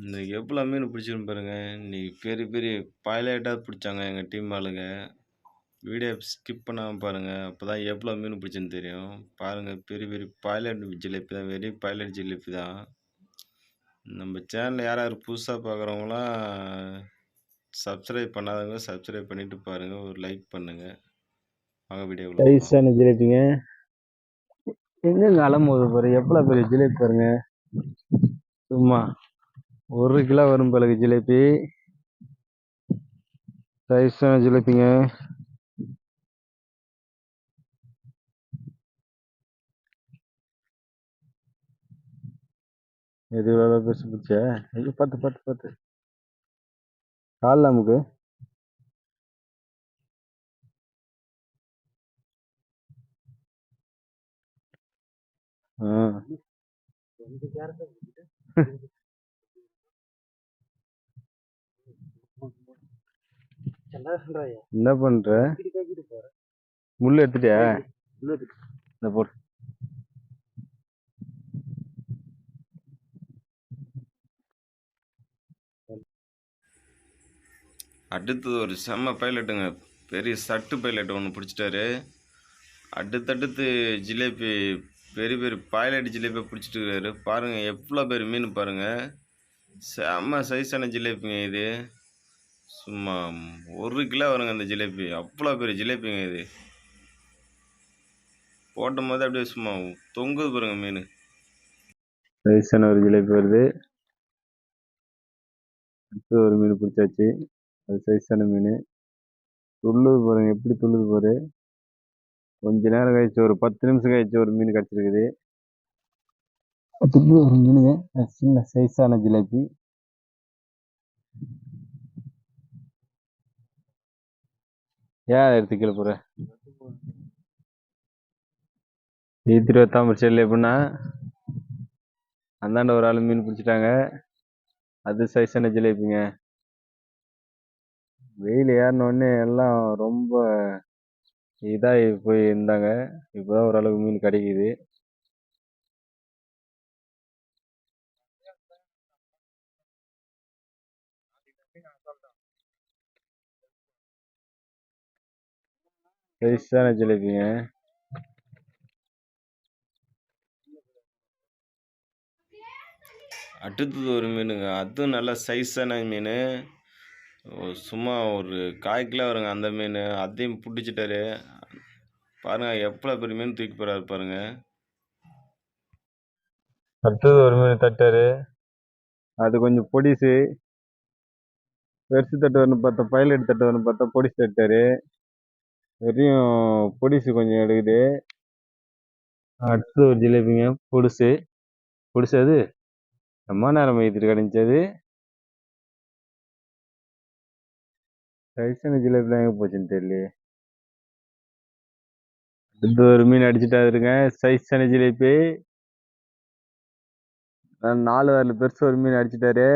இன்றைக்கி எவ்வளோ மீன் பிடிச்சிருக்கேன் பாருங்கள் இன்றைக்கி பெரிய பெரிய பைலட்டாக பிடிச்சாங்க எங்கள் டீம் ஆளுங்க. வீடியோ ஸ்கிப் பண்ணாமல் பாருங்கள் அப்போ தான் எவ்வளோ மீன் பிடிச்சேன்னு தெரியும். பாருங்கள் பெரிய பெரிய பைலட் ஜிலேபி தான். வெறும் பைலட் ஜிலேபி தான். நம்ம சேனலில் யார் யார் புதுசாக பார்க்குறவங்களாம் சப்ஸ்கிரைப் பண்ணாதவங்க சப்ஸ்கிரைப் பண்ணிவிட்டு பாருங்கள் ஒரு லைக் பண்ணுங்கள் வாங்க வீடியோ போலாம். ஜிலேபிங்க எங்கெங்க அலம்போது பாரு எவ்வளோ பெரிய ஜிலேபி பாருங்க சும்மா ஒரு கிலோ வரும் பிறகு ஜிலேபி சைஸான ஜிலேபிங்க? எது எவ்வளோ பெருசு பிடிச்ச ஐயோ பார்த்து பார்த்து பார்த்து கால் நமக்கு ஆ. என்ன பண்ற முள்ளு எடுத்துட்டியா இந்த போடு அடுத்தது ஒரு செம்ம பைலட்டுங்க. பெரிய சட்டு பைலட் ஒண்ணு பிடிச்சிட்டாரு. அடுத்தடுத்து ஜிலேபி பெரிய பெரிய பைலட் ஜிலேபிய பிடிச்சிட்டு இருக்காரு. பாருங்க எவ்வளோ பெரிய மீன் பாருங்க. செம்ம சைஸான ஜிலேபிங்க இது. சும்மா 1 கிலோ வருங்க இந்த ஜிலேபி. அவ்வளோ பெரிய ஜிலேபிங்க இது. போடும்போதே அப்படியே சும்மா தொங்குது பாருங்க மீனு. சைஸான ஒரு ஜிலேபி வருது. அடுத்து ஒரு மீன் பிடிச்சாச்சு. அது சைஸான மீன். துள்ளுது பாருங்க எப்படி துள்ளுது பாரு. கொஞ்ச நேரம் கழிச்சு ஒரு பத்து நிமிஷம் கழிச்சு ஒரு மீன் கிடச்சிருக்குது. துள்ளு ஒரு மீனுங்க. சின்ன சைஸான ஜிலேபி. ஏன் எடுத்து கீழே போற ஈத்திரி வத்தாம எப்படின்னா அந்தாண்ட ஒரு ஆள் மீன் பிடிச்சிட்டாங்க. அது சைஸான ஜிலேபிங்க வெயில் ஏறினோடனே எல்லாம் ரொம்ப இதாகி போய் இருந்தாங்க இப்போதான் ஓரளவுக்கு மீன் கிடைக்குது. சைஸான ஜிலேபிங்க அடுத்தது ஒரு மீனுங்க. அதுவும் நல்ல சைஸான மீனு. சும்மா ஒரு 1/4 கிலோ வருங்க அந்த மீனு. அதையும் புடிச்சிட்டாரு. பாருங்க எவ்வளோ பெரிய மீன் தூக்கி போறாரு பாருங்க. அடுத்தது ஒரு மீன் தட்டாரு அது கொஞ்சம் பொடிசு பெருசு தட்டு வரணும் பார்த்தா பைலட் தட்டு வரணும் பார்த்தா பொடிசு தட்டாரு வெறியும் பொடிசு கொஞ்சம் எடுக்குது. அடுத்தது ஒரு ஜிலேபிங்க பொடுசு. பொடுசு அது? ரொம்ப நேரம் வைத்துட்டு கிடைச்சது சைஸான ஜிலேபிலாம் எங்கே போச்சுன்னு தெரியலையே. அடுத்து ஒரு மீன் அடிச்சுட்டாருங்க சைஸான ஜிலேபி? நாலு வரல பெருசு ஒரு மீன் அடிச்சிட்டாரு.